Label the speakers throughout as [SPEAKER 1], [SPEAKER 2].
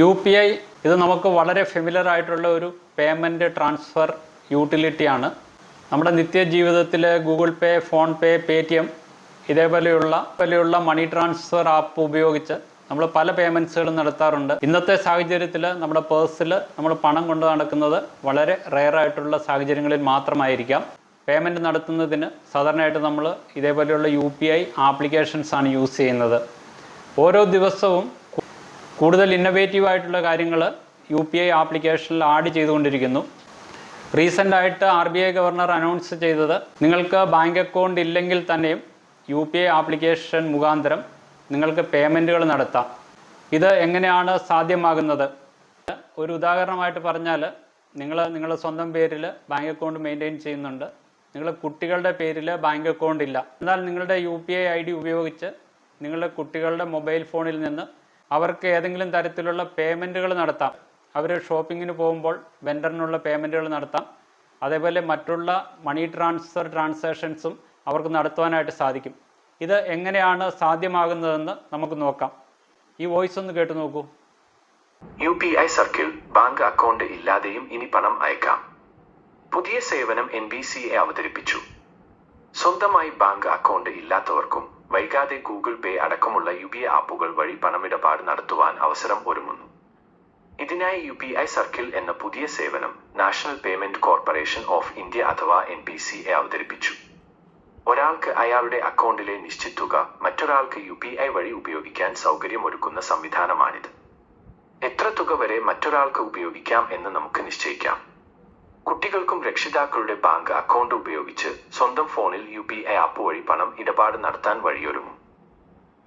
[SPEAKER 1] U P I ഇത് നമുക്ക് വളരെ ഫെമിലർ ആയിട്ടുള്ള ഒരു പേയ്മെന്റ് ട്രാൻസ്ഫർ യൂട്ടിലിറ്റിയാണ് നമ്മുടെ നിത്യജീവിതത്തിൽ Google Pay PhonePe Paytm ഇതേപോലെയുള്ള പോലെയുള്ള മണി ട്രാൻസ്ഫർ ആപ്പ് ഉപയോഗിച്ച് നമ്മൾ പല പേയ്മെന്റ്സുകളും നടത്താറുണ്ട്. ഇന്നത്തെ സാഹചര്യത്തിൽ നമ്മുടെ പേഴ്സിൽ നമ്മൾ പണം കൊണ്ട് നടക്കുന്നത് വളരെ റെയർ ആയിട്ടുള്ള സാഹചര്യങ്ങളിൽ മാത്രമായിരിക്കാം. പേയ്മെന്റ് നടത്തുന്നതിന് സാധാരണയായിട്ട് നമ്മൾ ഇതേപോലെയുള്ള യു പി ഐ ആപ്ലിക്കേഷൻസ് ആണ് യൂസ് ചെയ്യുന്നത്. ഓരോ ദിവസവും കൂടുതൽ ഇന്നൊവേറ്റീവ് ആയിട്ടുള്ള കാര്യങ്ങൾ യു പി ഐ ആപ്ലിക്കേഷനിൽ ആഡ് ചെയ്തുകൊണ്ടിരിക്കുന്നു. റീസെന്റ് ആയിട്ട് R B I governor announce ചെയ്തത് നിങ്ങൾക്ക് ബാങ്ക് അക്കൗണ്ട് ഇല്ലെങ്കിൽ തന്നെയും യു പി ഐ ആപ്ലിക്കേഷൻ മുഖാന്തരം നിങ്ങൾക്ക് പേയ്മെന്റുകൾ നടത്താം. ഇത് എങ്ങനെയാണ് സാധ്യമാകുന്നത്? ഒരു ഉദാഹരണമായിട്ട് പറഞ്ഞാൽ നിങ്ങൾ നിങ്ങളുടെ സ്വന്തം പേരിൽ ബാങ്ക് അക്കൗണ്ട് മെയിന്റെയിൻ ചെയ്യുന്നുണ്ട്. നിങ്ങളുടെ കുട്ടികളുടെ പേരിൽ ബാങ്ക് അക്കൗണ്ട് ഇല്ല. എന്നാൽ നിങ്ങളുടെ U P I I D ഉപയോഗിച്ച് നിങ്ങളുടെ കുട്ടികളുടെ മൊബൈൽ ഫോണിൽ നിന്ന് അവർക്ക് ഏതെങ്കിലും തരത്തിലുള്ള പേയ്മെന്റുകൾ നടത്താം. അവർ ഷോപ്പിങ്ങിന് പോകുമ്പോൾ വെൻഡറിനുള്ള പേയ്മെന്റുകൾ നടത്താം. അതേപോലെ മറ്റുള്ള മണി ട്രാൻസ്ഫർ ട്രാൻസാക്ഷൻസും അവർക്ക് നടത്തുവാനായിട്ട് സാധിക്കും. ഇത് എങ്ങനെയാണ് സാധ്യമാകുന്നതെന്ന് നമുക്ക് നോക്കാം. ഈ വോയിസ് ഒന്ന് കേട്ടു നോക്കൂ.
[SPEAKER 2] U P I circle bank account ഇല്ലാതെയും ഇനി പണം അയക്കാം. പുതിയ സേവനം എൻ ബി സി എ അവതരിപ്പിച്ചു. സ്വന്തമായി ബാങ്ക് അക്കൗണ്ട് ഇല്ലാത്തവർക്കും വൈകാതെ ഗൂഗിൾ പേ അടക്കമുള്ള യു പി ആപ്പുകൾ വഴി പണമിടപാട് നടത്തുവാൻ അവസരം ഒരുങ്ങുന്നു. ഇതിനായി യു പി ഐ സർക്കിൾ എന്ന പുതിയ സേവനം National Payment Corporation of India അഥവാ എൻ പി സി എ അവതരിപ്പിച്ചു. ഒരാൾക്ക് അയാളുടെ അക്കൗണ്ടിലെ നിശ്ചിത തുക മറ്റൊരാൾക്ക് യു പി ഐ വഴി ഉപയോഗിക്കാൻ സൗകര്യമൊരുക്കുന്ന സംവിധാനമാണിത്. എത്ര തുക വരെ മറ്റൊരാൾക്ക് ഉപയോഗിക്കാം എന്ന് നമുക്ക് നിശ്ചയിക്കാം. കുട്ടികൾക്കും രക്ഷിതാക്കളുടെ ബാങ്ക് അക്കൗണ്ട് ഉപയോഗിച്ച് സ്വന്തം ഫോണിൽ യു പി ഐ ആപ്പ് വഴി പണം ഇടപാട് നടത്താൻ വഴിയൊരുങ്ങും.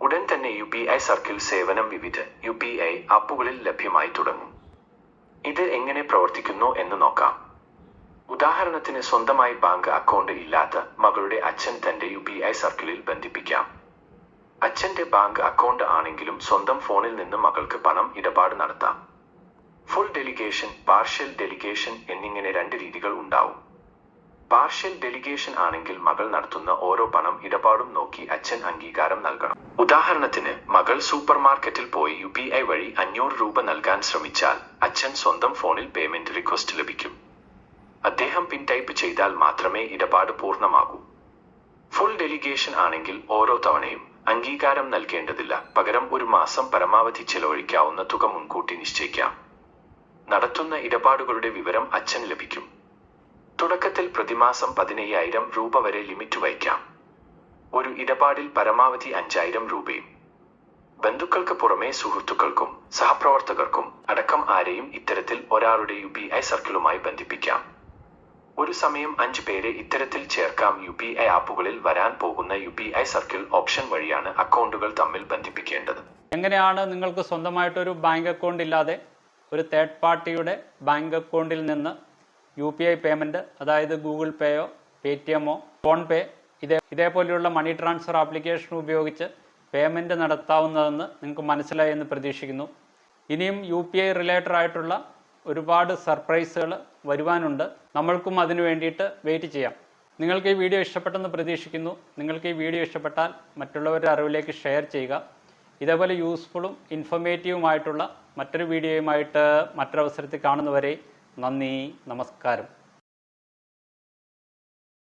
[SPEAKER 2] ഉടൻ തന്നെ യു പി ഐ സർക്കിൾ സേവനം വിവിധ യു പി ഐ ആപ്പുകളിൽ ലഭ്യമായി തുടങ്ങും. ഇത് എങ്ങനെ പ്രവർത്തിക്കുന്നു എന്ന് നോക്കാം. ഉദാഹരണത്തിന് സ്വന്തമായി ബാങ്ക് അക്കൗണ്ട് ഇല്ലാത്ത മകളുടെ അച്ഛൻ തന്റെ യു പി ഐ സർക്കിളിൽ ബന്ധിപ്പിക്കാം. അച്ഛന്റെ ബാങ്ക് അക്കൗണ്ട് ആണെങ്കിലും സ്വന്തം ഫോണിൽ നിന്ന് മകൾക്ക് പണം ഇടപാട് നടത്താം. ഫുൾ ഡെലിഗേഷൻ പാർഷ്യൽ ഡെലിഗേഷൻ എന്നിങ്ങനെ രണ്ട് രീതികൾ ഉണ്ടാവും. പാർഷ്യൽ ഡെലിഗേഷൻ ആണെങ്കിൽ മകൾ നടത്തുന്ന ഓരോ പണം ഇടപാടും നോക്കി അച്ഛൻ അംഗീകാരം നൽകണം. ഉദാഹരണത്തിന് മകൾ സൂപ്പർ മാർക്കറ്റിൽ പോയി യു പി ഐ വഴി അഞ്ഞൂറ് രൂപ നൽകാൻ ശ്രമിച്ചാൽ അച്ഛൻ സ്വന്തം ഫോണിൽ പേയ്മെന്റ് റിക്വസ്റ്റ് ലഭിക്കും. അദ്ദേഹം പിൻ ടൈപ്പ് ചെയ്താൽ മാത്രമേ ഇടപാട് പൂർണമാകൂ. ഫുൾ ഡെലിഗേഷൻ ആണെങ്കിൽ ഓരോ തവണയും അംഗീകാരം നൽകേണ്ടതില്ല. പകരം ഒരു മാസം പരമാവധി ചെലവഴിക്കാവുന്ന തുക മുൻകൂട്ടി നിശ്ചയിക്കാം. നടത്തുന്ന ഇടപാടുകളുടെ വിവരം അച്ഛൻ ലഭിക്കും. തുടക്കത്തിൽ പ്രതിമാസം പതിനയ്യായിരം രൂപ വരെ ലിമിറ്റ് വയ്ക്കാം. ഒരു ഇടപാടിൽ പരമാവധി അഞ്ചായിരം രൂപയും. ബന്ധുക്കൾക്ക് പുറമെ സുഹൃത്തുക്കൾക്കും സഹപ്രവർത്തകർക്കും അടക്കം ആരെയും ഇത്തരത്തിൽ ഒരാളുടെ യു ഐ സർക്കിളുമായി ബന്ധിപ്പിക്കാം. ഒരു സമയം അഞ്ചു പേരെ ഇത്തരത്തിൽ ചേർക്കാം. യു പി ഐ ആപ്പുകളിൽ വരാൻ പോകുന്ന U P I circle option വഴിയാണ് അക്കൗണ്ടുകൾ തമ്മിൽ ബന്ധിപ്പിക്കേണ്ടത്.
[SPEAKER 1] എങ്ങനെയാണ് നിങ്ങൾക്ക് സ്വന്തമായിട്ടൊരു ബാങ്ക് അക്കൗണ്ട് ഇല്ലാതെ ഒരു തേർഡ് പാർട്ടിയുടെ ബാങ്ക് അക്കൗണ്ടിൽ നിന്ന് യു പി ഐ പേയ്മെന്റ് അതായത് ഗൂഗിൾ പേയോ പേ ടി എമ്മോ ഫോൺപേ ഇതേ ഇതേപോലെയുള്ള മണി ട്രാൻസ്ഫർ ആപ്ലിക്കേഷൻ ഉപയോഗിച്ച് പേയ്മെന്റ് നടത്താവുന്നതെന്ന് നിങ്ങൾക്ക് മനസ്സിലായി എന്ന് പ്രതീക്ഷിക്കുന്നു. ഇനിയും യു പി ഐ റിലേറ്റഡ് ആയിട്ടുള്ള ഒരുപാട് സർപ്രൈസുകൾ വരുവാനുണ്ട്. നമ്മൾക്കും അതിനു വേണ്ടിയിട്ട് വെയിറ്റ് ചെയ്യാം. നിങ്ങൾക്ക് ഈ വീഡിയോ ഇഷ്ടപ്പെട്ടെന്ന് പ്രതീക്ഷിക്കുന്നു. നിങ്ങൾക്ക് ഈ വീഡിയോ ഇഷ്ടപ്പെട്ടാൽ മറ്റുള്ളവരുടെ അറിവിലേക്ക് ഷെയർ ചെയ്യുക. ഇതേപോലെ യൂസ്ഫുള്ളും ഇൻഫർമേറ്റീവുമായിട്ടുള്ള മറ്റൊരു വീഡിയോയുമായിട്ട് മറ്റൊരവസരത്തിൽ കാണുന്നവരെ നന്ദി നമസ്കാരം.